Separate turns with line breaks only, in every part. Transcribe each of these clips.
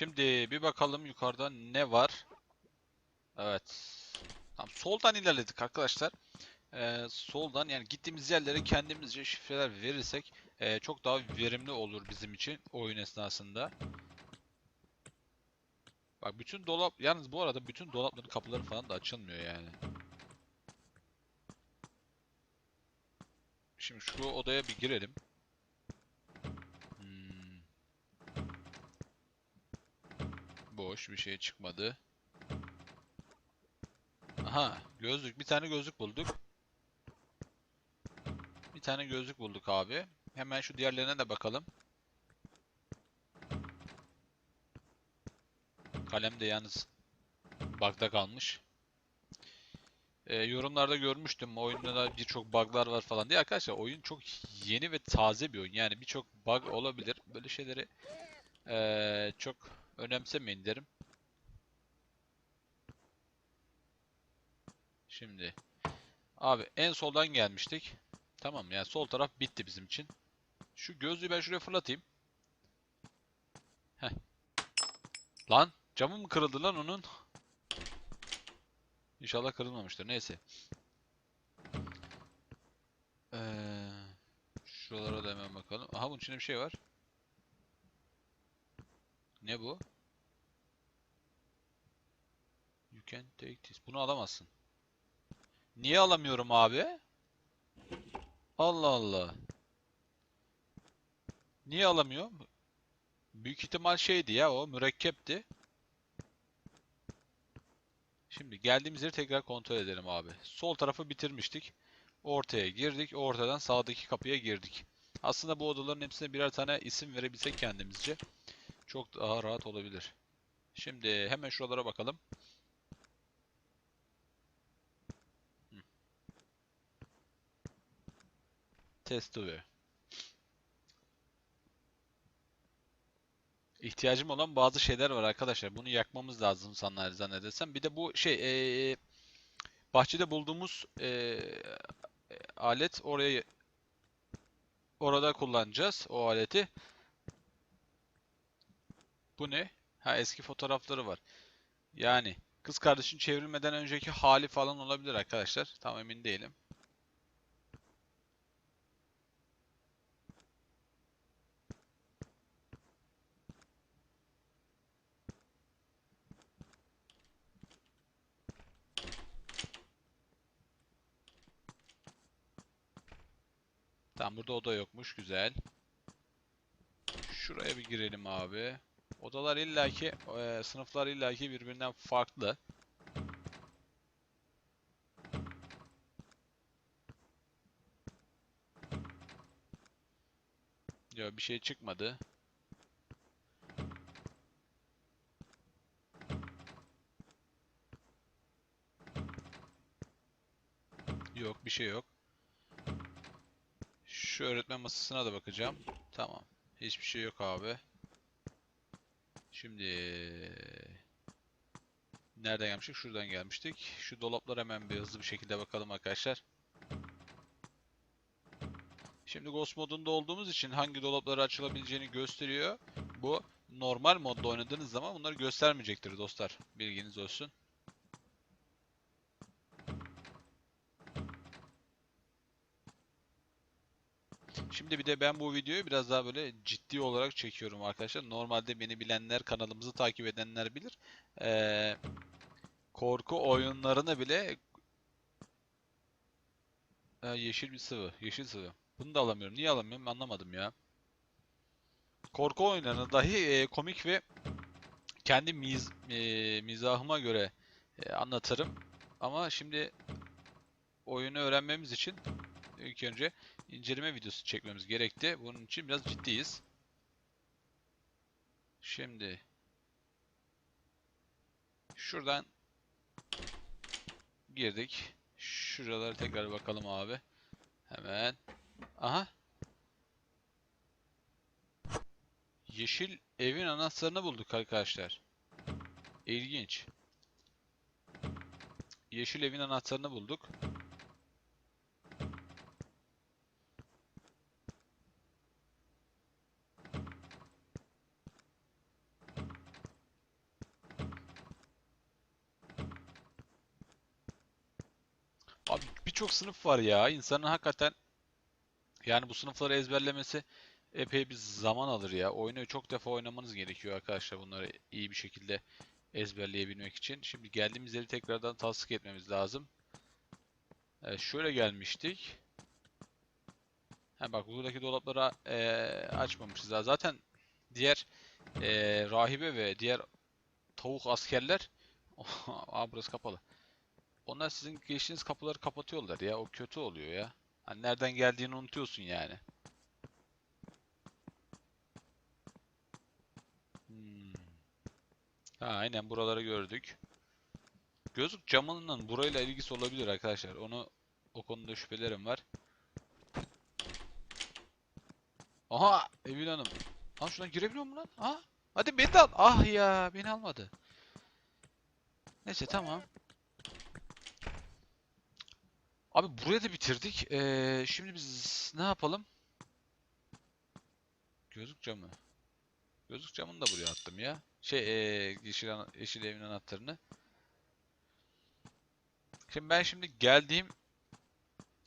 Şimdi bir bakalım yukarıda ne var. Evet. Tamam, soldan ilerledik arkadaşlar. Ee, soldan yani gittiğimiz yerlere kendimizce şifreler verirsek e, çok daha verimli olur bizim için oyun esnasında. Bak bütün dolap yalnız bu arada bütün dolapların kapıları falan da açılmıyor yani. Şimdi şu odaya bir girelim. Boş bir şey çıkmadı. Aha gözlük bir tane gözlük bulduk. Bir tane gözlük bulduk abi. Hemen şu diğerlerine de bakalım. Kalem de yalnız bug'da kalmış. Ee, yorumlarda görmüştüm oyunda da birçok bug'lar var falan diye. Arkadaşlar oyun çok yeni ve taze bir oyun. Yani birçok bug olabilir. Böyle şeyleri ee, çok önemsemeyin derim. Şimdi abi en soldan gelmiştik. Tamam yani sol taraf bitti bizim için. Şu gözlüğü ben şuraya fırlatayım. Heh. Lan camı mı kırıldı lan onun? İnşallah kırılmamıştır. Neyse. Ee, şuralara da hemen bakalım. Aha bunun içinde bir şey var. Ne bu? Can take this. Bunu alamazsın. Niye alamıyorum abi? Allah Allah. Niye alamıyorum? Büyük ihtimal şeydi ya o mürekkepti. Şimdi geldiğimiz yeri tekrar kontrol edelim abi. Sol tarafı bitirmiştik. Ortaya girdik. Ortadan sağdaki kapıya girdik. Aslında bu odaların hepsine birer tane isim verebilsek kendimizce çok daha rahat olabilir. Şimdi hemen şuralara bakalım. Test over. İhtiyacım olan bazı şeyler var arkadaşlar. Bunu yakmamız lazım sanırım zannedersem. Bir de bu şey eee, bahçede bulduğumuz eee, alet oraya orada kullanacağız o aleti. Bu ne? Ha eski fotoğrafları var. Yani kız kardeşin çevrilmeden önceki hali falan olabilir arkadaşlar. Tam emin değilim. Tamam burada oda yokmuş. Güzel. Şuraya bir girelim abi. Odalar illaki eee, sınıflar illaki birbirinden farklı. Ya bir şey çıkmadı. Yok bir şey yok. Şu öğretmen masasına da bakacağım. Tamam. Hiçbir şey yok abi. Şimdi nereden gelmiştik? Şuradan gelmiştik. Şu dolaplara hemen bir hızlı bir şekilde bakalım arkadaşlar. Şimdi Ghost modunda olduğumuz için hangi dolapları açılabileceğini gösteriyor. Bu normal modda oynadığınız zaman bunları göstermeyecektir dostlar. Bilginiz olsun. Şimdi bir de ben bu videoyu biraz daha böyle ciddi olarak çekiyorum arkadaşlar. Normalde beni bilenler, kanalımızı takip edenler bilir. Ee, korku oyunlarını bile Ee, yeşil bir sıvı, yeşil sıvı. Bunu da alamıyorum. Niye alamıyorum anlamadım ya. Korku oyunlarını dahi e, komik ve kendi miz, e, mizahıma göre e, anlatırım. Ama şimdi oyunu öğrenmemiz için ilk önce inceleme videosu çekmemiz gerekti. Bunun için biraz ciddiyiz. Şimdi şuradan girdik. Şuralara tekrar bakalım abi. Hemen. Aha. Yeşil evin anahtarını bulduk arkadaşlar. İlginç. Yeşil evin anahtarını bulduk. Birçok sınıf var ya. İnsanın hakikaten yani bu sınıfları ezberlemesi epey bir zaman alır ya. Oyunu çok defa oynamanız gerekiyor arkadaşlar bunları iyi bir şekilde ezberleyebilmek için. Şimdi geldiğimiz yeri tekrardan tasdik etmemiz lazım. Evet, şöyle gelmiştik. Ha bak buradaki dolapları eee, açmamışız daha. Zaten diğer eee, rahibe ve diğer tavuk askerler Aa burası kapalı. Onlar sizin geçtiğiniz kapıları kapatıyorlar ya. O kötü oluyor ya. Hani nereden geldiğini unutuyorsun yani. Hmm. Ha, aynen buraları gördük. Gözlük camının burayla ilgisi olabilir arkadaşlar. Onu o konuda şüphelerim var. Aha Evin Hanım. Lan şuna girebiliyor mu lan? Ha? Hadi beni al. Ah ya beni almadı. Neyse tamam. Abi burayı da bitirdik. Ee, şimdi biz ne yapalım? Gözlük camı. Gözlük camını da buraya attım ya. Şey ee, yeşil, yeşil evin anahtarını. Şimdi ben şimdi geldiğim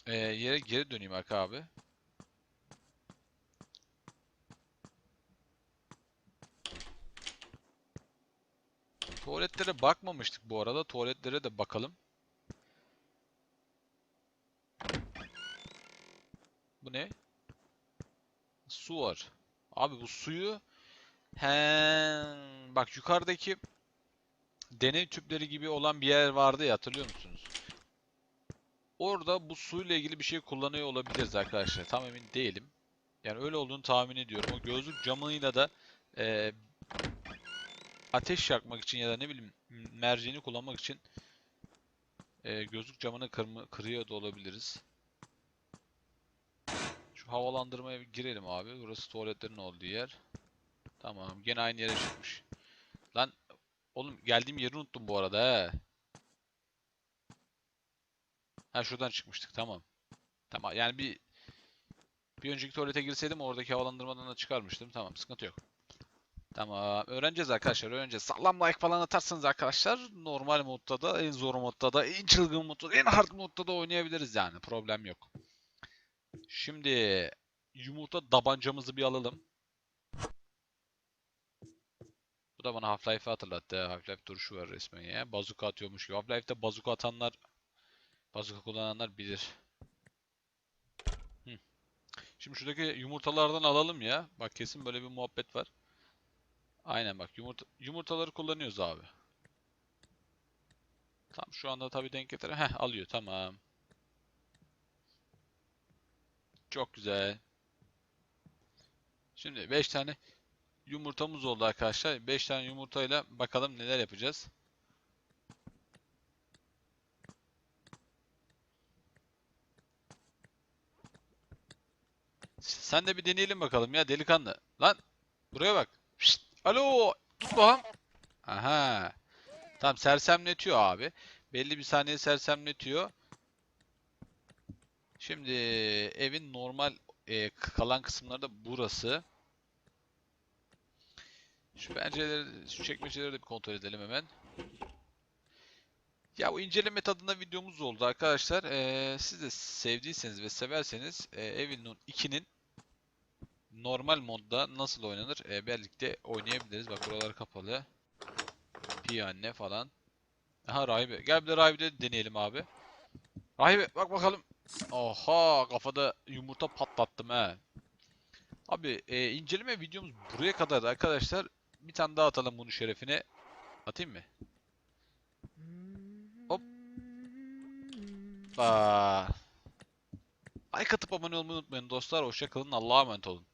ee, yere geri döneyim Arka abi. Tuvaletlere bakmamıştık bu arada. Tuvaletlere de bakalım. Ne? Su var. Abi bu suyu he bak yukarıdaki deney tüpleri gibi olan bir yer vardı ya hatırlıyor musunuz? Orada bu suyla ilgili bir şey kullanıyor olabiliriz arkadaşlar. Tam emin değilim. Yani öyle olduğunu tahmin ediyorum. O gözlük camıyla da eee, ateş yakmak için ya da ne bileyim merceğini kullanmak için eee, gözlük camını kırma, kırıyor da olabiliriz. Şu havalandırmaya girelim abi. Burası tuvaletlerin olduğu yer. Tamam. Gene aynı yere çıkmış. Lan oğlum geldiğim yeri unuttum bu arada he. Ha şuradan çıkmıştık. Tamam. Tamam. Yani bir bir önceki tuvalete girseydim oradaki havalandırmadan da çıkarmıştım. Tamam. Sıkıntı yok. Tamam. Öğreneceğiz arkadaşlar. Öğreneceğiz. Sağlam like falan atarsanız arkadaşlar normal modda da, en zor modda da, en çılgın modda da, en hard modda da oynayabiliriz yani. Problem yok. Şimdi yumurta tabancamızı bir alalım. Bu da bana Half-Life'ı hatırlattı. Half-Life duruşu var resmen ya. Bazuka atıyormuş gibi. Half-Life'de bazuka atanlar, bazuka kullananlar bilir. Hı. Şimdi şuradaki yumurtalardan alalım ya. Bak kesin böyle bir muhabbet var. Aynen bak yumurta yumurtaları kullanıyoruz abi. Tam şu anda tabii denk getir. Heh alıyor tamam. Çok güzel. Şimdi 5 tane yumurtamız oldu arkadaşlar. 5 tane yumurtayla bakalım neler yapacağız. Sen de bir deneyelim bakalım ya delikanlı. Lan buraya bak. Şşt, alo tut bakalım. Aha. Tamam sersemletiyor abi. Belli bir saniye sersemletiyor. Şimdi evin normal e, kalan kısımları da burası. Şu pencereleri, şu çekmeceleri de bir kontrol edelim hemen. Ya bu inceleme tadında videomuz oldu arkadaşlar. Ee, siz de sevdiyseniz ve severseniz e, Evil 2'nin normal modda nasıl oynanır e, birlikte oynayabiliriz. Bak buralar kapalı. Piyane falan. Aha rahibe. Gel bir de rahibe de deneyelim abi. Rahibe bak bakalım. Oha kafada yumurta patlattım he. Abi e, inceleme videomuz buraya kadar arkadaşlar. Bir tane daha atalım bunun şerefine. Atayım mı? Hop. Aa. Like atıp abone olmayı unutmayın dostlar. Hoşça kalın. Allah'a emanet olun.